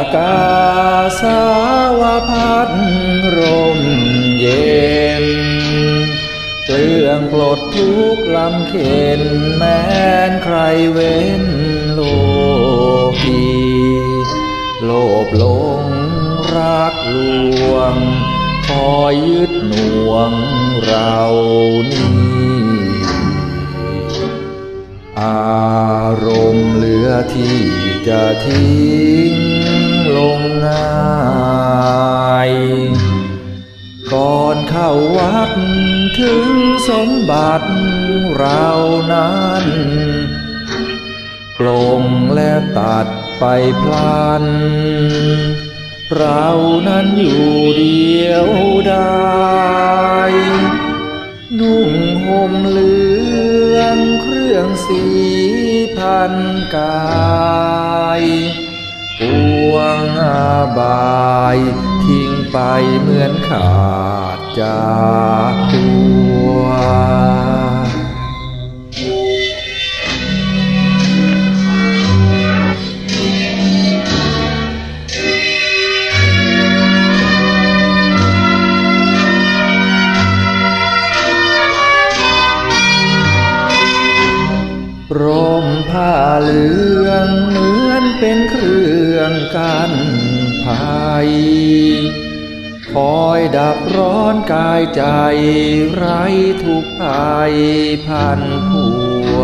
ากาสาวพัดร่มเย็นเปลืองปลดทุกลำเข็นแม้นใครเว้นโลกีโลภลงรักลวง คอยยึดหน่วงเรานี้อารมณ์เหลือที่จะทิ้ง งง่าย ก่อนเข้าวัดถึงสมบัติเรานั้นปลงและตัดไปพลัน เรานั้นอยู่เดียวได้นุ่งห่มเหลืองเครื่องสีพันกาย วงอาบาย ทิ้งไปเหมือนขาดจากตัวร่มผ้าเหลืองเหมือ เป็นเครื่องกันภัย คอยดับร้อนกายใจไร้ทุกภัยพันผัว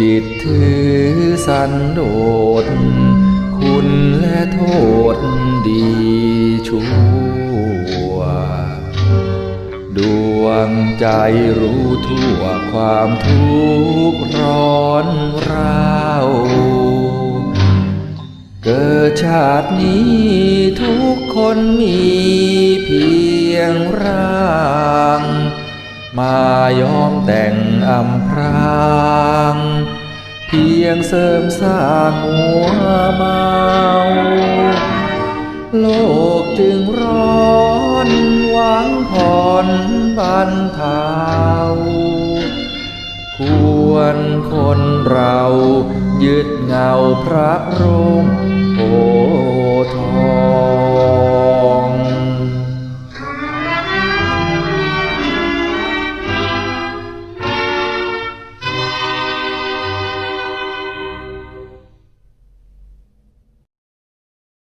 จิตถือสันโดษคุณและโทษดีชั่ว ดวงใจรู้ทั่วความทุกข์ร้อนร้าว เกิดชาตินี้ทุกคนมีเพียงร่าง มายอมแต่งอำพรางเพียงเสริมสร้างหัวเมา โลกจึงร้อนหวังผ่อนบันเทาควรคนเรา ยึดเงาพระร่มโพธิ์ทอง